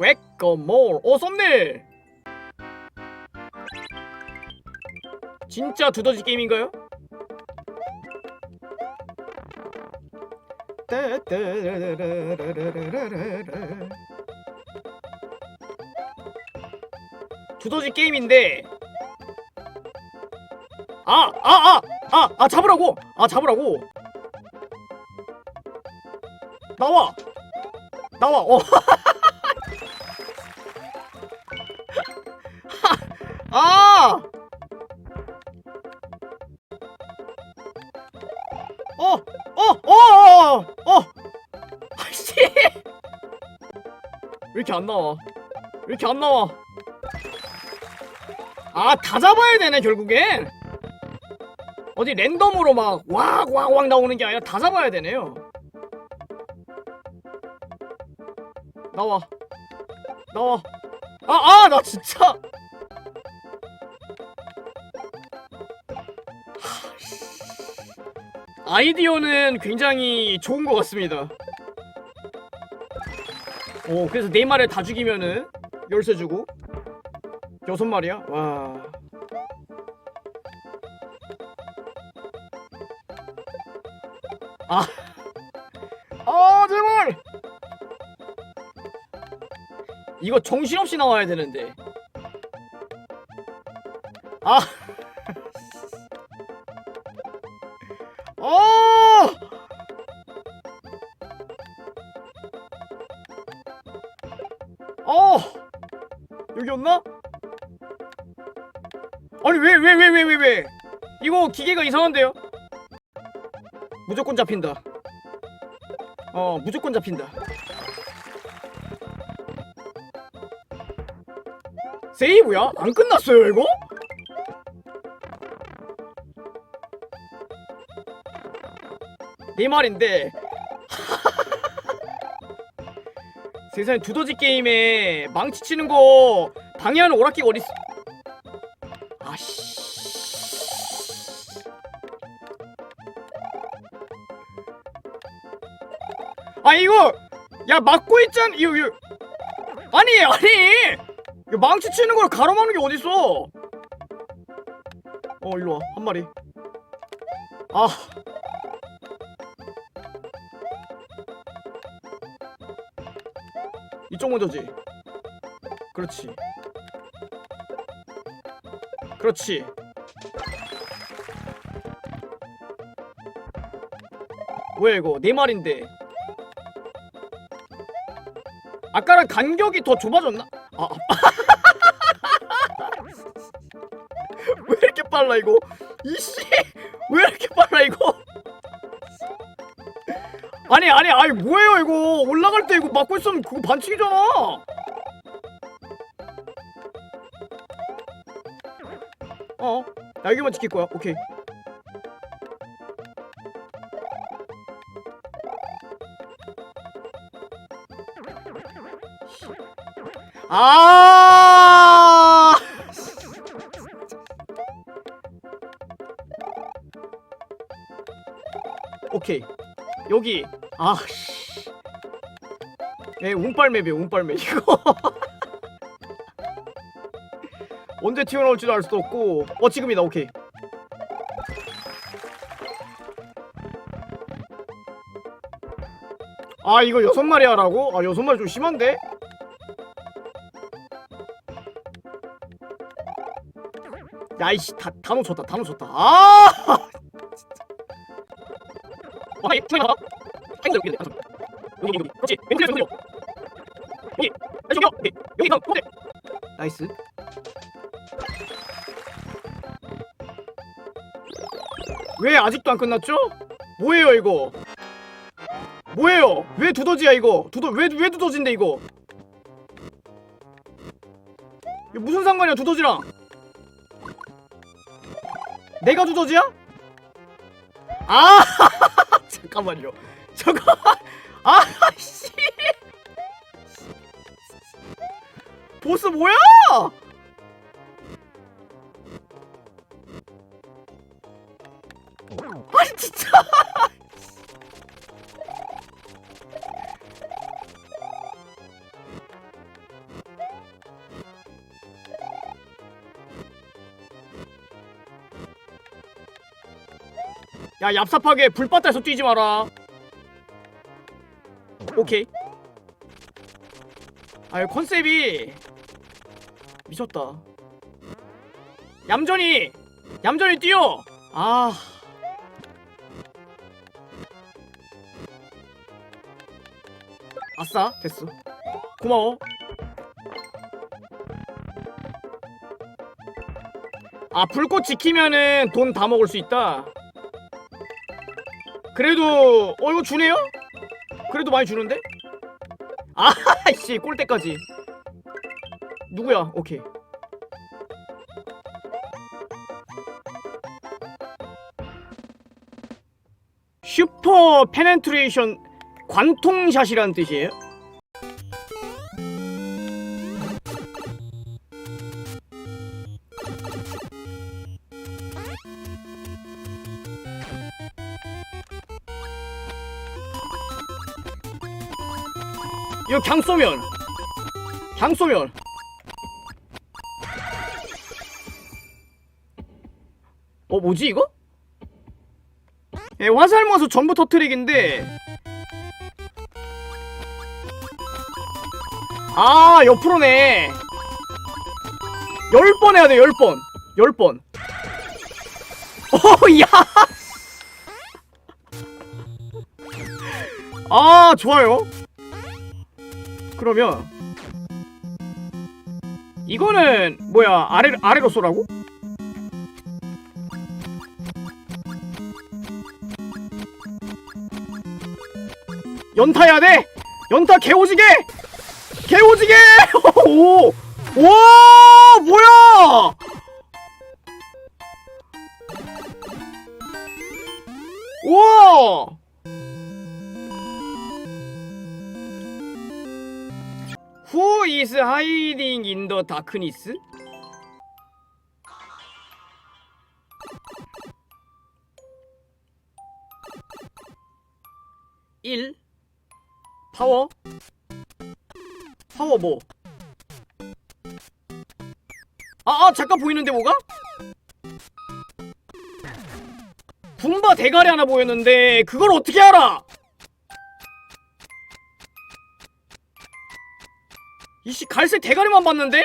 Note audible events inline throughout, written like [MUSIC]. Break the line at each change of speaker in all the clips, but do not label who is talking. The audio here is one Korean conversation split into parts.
웨꺼몰 오 썸네일 진짜 두더지 게임인가요? 두더지 게임인데. 아 아 아 아 아 잡으라고! 아 잡으라고! 나와! 나와! 어 [LAUGHS] 이렇게 안 나와? 왜 이렇게 안 나와? 아, 다 잡아야 되네, 결국엔! 어디 랜덤으로 막, 왁, 왁, 왁 나오는 게 아니라 다 잡아야 되네요. 나와. 나와. 아, 아, 나 진짜! 아이디어는 굉장히 좋은 것 같습니다. 오, 그래서 네 마리 다 죽이면은 열쇠 주고 여섯 마리야? 와. 아, 아 제발! 이거 정신없이 나와야 되는데. 아. 어! 여기였나? 아니 왜왜 왜 왜 왜 왜? 이거 기계가 이상한데요? 무조건 잡힌다. 어 무조건 잡힌다. 세이브야? 안 끝났어요 이거? 네 말인데 세상에 두더지 게임에 망치 치는 거 방해하는 오락기가 어딨어? 아씨. 아 이거 야 막고 있잖 이거 이거. 아니 아니. 이거 망치 치는 걸 가로막는 게 어딨어? 어 일로 와 한 마리. 아 이쪽 먼저지. 그렇지. 그렇지. 뭐야 이거 네 마리인데. 아까랑 간격이 더 좁아졌나? 아. [LAUGHS] 왜 이렇게 빨라 이거? 이씨 왜 이렇게 빨라 이거? 아니 아니 아니 뭐예요 이거? 올라갈 때 이거 막고 있으면 그거 반칙이잖아. 어나 여기만 지킬 거야. 오케이. 아! 오케이. 여기 아씨. 예 운빨맵이에요 운빨맵. [LAUGHS] 이거. 언제 튀어나올지도 알 수도 없고. 어 지금이다. 오케이. 아 이거 여섯 마리 하라고? 아 여섯 마리 좀 심한데? 야 이씨 다, 다 놓쳤다 다 놓쳤다. 아! 와, [LAUGHS] 이 총이 나 가. 행동 여기 가서. 여기 여기. 그렇지. 왼쪽에 손들어. 여기. 왼쪽이요. 여기. 여기 다음 포대. 나이스. 왜 아직도 안 끝났죠? 뭐예요 이거? 뭐예요? 왜 두더지야 이거? 두더 왜 왜 두더지인데 이거? 이거 무슨 상관이야 두더지랑? 내가 두더지야? 아! [LAUGHS] 잠깐만요. 저거. [LAUGHS] 아씨. 보스 뭐야? 아니 진짜. [LAUGHS] 야 얍삽하게 불바다에서 뛰지 마라. 오케이. 아유 컨셉이 미쳤다. 얌전히 얌전히 뛰어! 아. 아싸 됐어. 고마워. 아 불꽃 지키면은 돈 다 먹을 수 있다. 그래도 어 이거 주네요? 그래도 많이 주는데? 아씨 꼴대까지 누구야 오케이 슈퍼 페넨트레이션 관통샷이라는 뜻이에요? 이거 강 쏘면. 강 쏘면. 어 뭐지 이거? 예, 화살 모아서 전부 터트리기인데. 아 옆으로네. 10번 해야 돼 10번. 10번. 어야! 아 좋아요 그러면 이거는 뭐야 아래 아래로 쏘라고? 연타해야 돼. 연타 개오지게. 개오지게. [LAUGHS] 오. 와 뭐야? Hiding in the 파워 파워 뭐? 아, 아 잠깐 보이는데 뭐가? 군바 대가리 하나 보였는데 그걸 어떻게 알아? 이씨 갈색 대가리만 봤는데?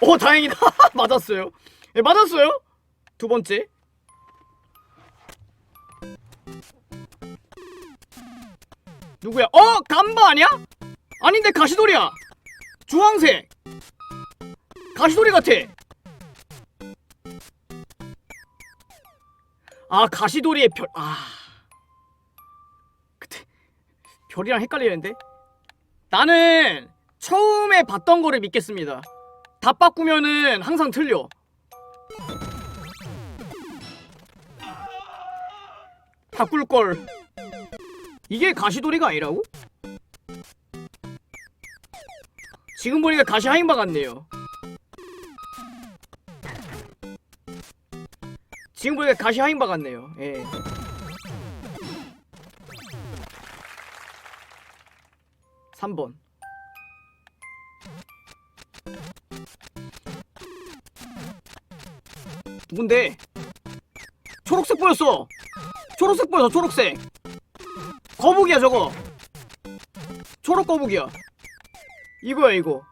오 다행이다. [LAUGHS] 맞았어요. 예 맞았어요. 두 번째. 누구야? 어 감바 아니야? 아닌데 가시돌이야. 주황색. 가시돌이 같아. 아 가시돌이의 별 아 별이랑 헷갈리는데? 나는 처음에 봤던 거를 믿겠습니다. 다 바꾸면은 항상 틀려. 바꿀 걸. 이게 가시돌이가 아니라고? 지금 보니까 가시 하인바 같네요. 지금 보니까 가시 하인바 같네요. 예. 삼번. 누군데? 초록색 보였어! 초록색 보였어 초록색. 거북이야 저거. 초록 거북이야. 이거야 이거.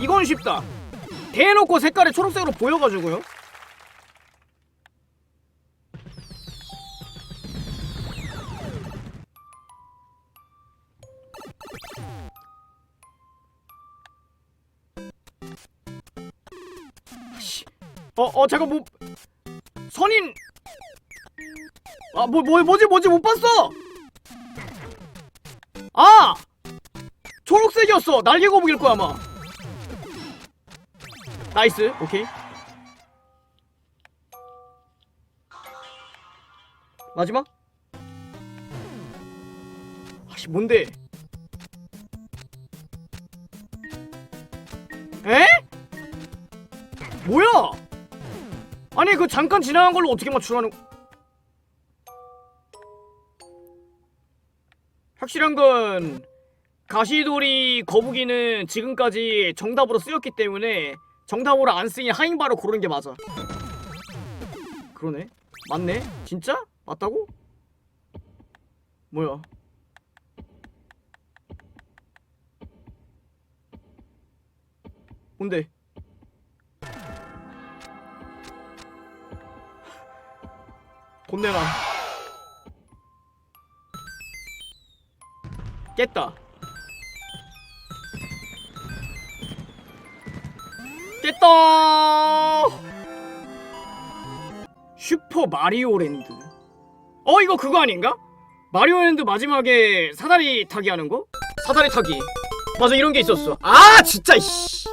이건 쉽다. 대놓고 색깔이 초록색으로 보여가지고요 어, 어, 잠깐 뭐 선인 아, 뭐, 뭐, 뭐지, 뭐지, 못 봤어! 아! 초록색이었어! 날개 거북일 거야, 아마. 나이스, 오케이. 마지막? 아씨, 뭔데? 에? 뭐야? 아니, 그 잠깐 지나간 걸로 어떻게 맞추라는. 확실한 건 가시돌이 거북이는 지금까지 정답으로 쓰였기 때문에 정답으로 안 쓰인 하인바로 고르는 게 맞아 그러네 맞네 진짜? 맞다고? 뭐야 뭔데 돈 내놔. 깼다. 깼다! 슈퍼 마리오 랜드. 어 이거 그거 아닌가? 마리오 랜드 마지막에 사다리 타기 하는 거? 사다리 타기. 맞아 이런 게 있었어. 아 진짜 씨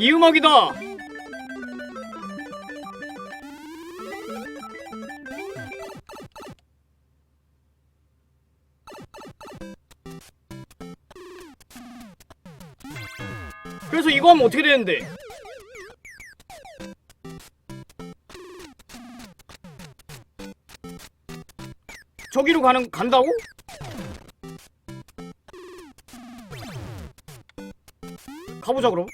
이 음악이다. 그래서 이거 하면 어떻게 되는데? 저기로 가는 간다고? 가보자 그럼.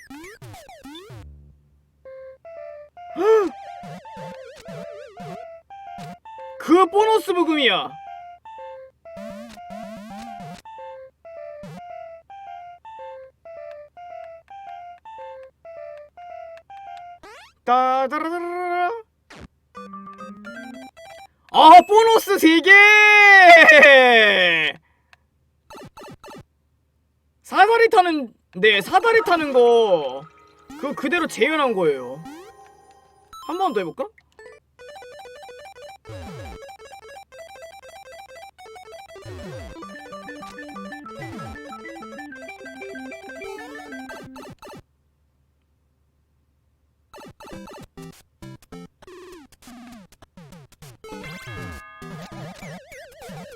부금이야. 따다라라라. 아 보너스 3개! 사다리 타는 네 사다리 타는 거 그거 그대로 재현한 거예요. 한 번 더 해볼까?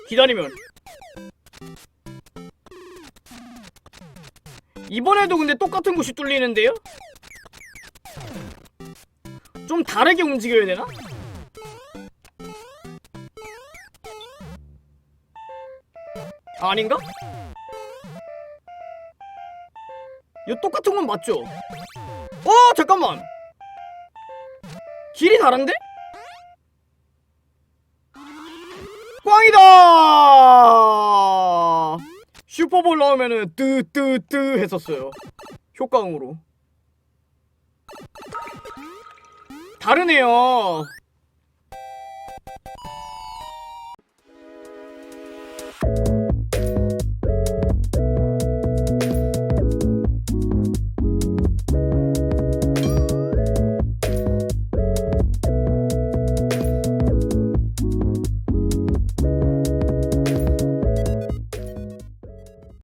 기다리면 이번에도 근데 똑같은 곳이 뚫리는데요? 좀 다르게 움직여야 되나? 아닌가? 이거 똑같은 건 맞죠? 어 잠깐만 길이 다른데? 꽝이다! 슈퍼볼 나오면은 뜨뜨뜨 했었어요. 효과음으로. 다르네요.